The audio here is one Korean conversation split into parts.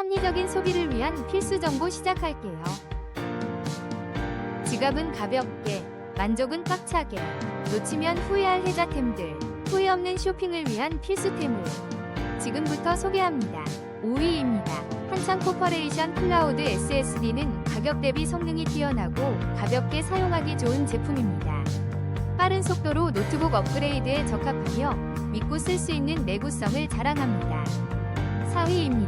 합리적인 소비를 위한 필수 정보 시작할게요. 지갑은 가볍게, 만족은 꽉차게, 놓치면 후회할 혜자템들, 후회 없는 쇼핑을 위한 필수템을 지금부터 소개합니다. 5위입니다. 한창 코퍼레이션 클라우드 SSD는 가격 대비 성능이 뛰어나고 가볍게 사용하기 좋은 제품입니다. 빠른 속도로 노트북 업그레이드에 적합하며 믿고 쓸 수 있는 내구성을 자랑합니다. 4위입니다.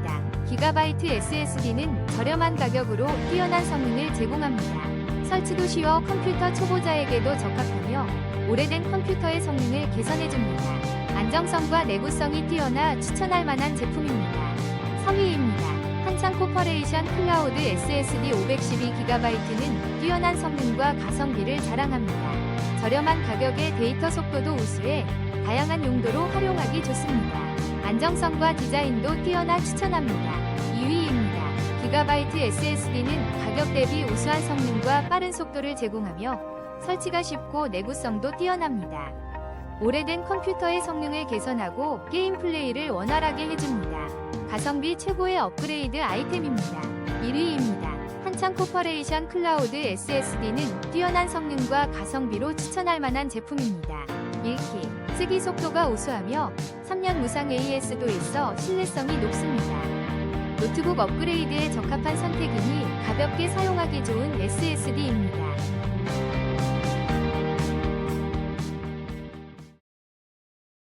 기가바이트 SSD는 저렴한 가격으로 뛰어난 성능을 제공합니다. 설치도 쉬워 컴퓨터 초보자에게도 적합하며 오래된 컴퓨터의 성능을 개선해줍니다. 안정성과 내구성이 뛰어나 추천할 만한 제품입니다. 3위입니다. 한창 코퍼레이션 클라우드 SSD 512GB는 뛰어난 성능과 가성비를 자랑합니다. 저렴한 가격에 데이터 속도도 우수해 다양한 용도로 활용하기 좋습니다. 안정성과 디자인도 뛰어나 추천합니다. 2위입니다. 기가바이트 SSD는 가격 대비 우수한 성능과 빠른 속도를 제공하며 설치가 쉽고 내구성도 뛰어납니다. 오래된 컴퓨터의 성능을 개선하고 게임 플레이를 원활하게 해줍니다. 가성비 최고의 업그레이드 아이템입니다. 1위입니다. 한창 코퍼레이션 클라우드 SSD는 뛰어난 성능과 가성비로 추천할 만한 제품입니다. 1키, 쓰기 속도가 우수하며 3년 무상 AS도 있어 신뢰성이 높습니다. 노트북 업그레이드에 적합한 선택이니 가볍게 사용하기 좋은 SSD입니다.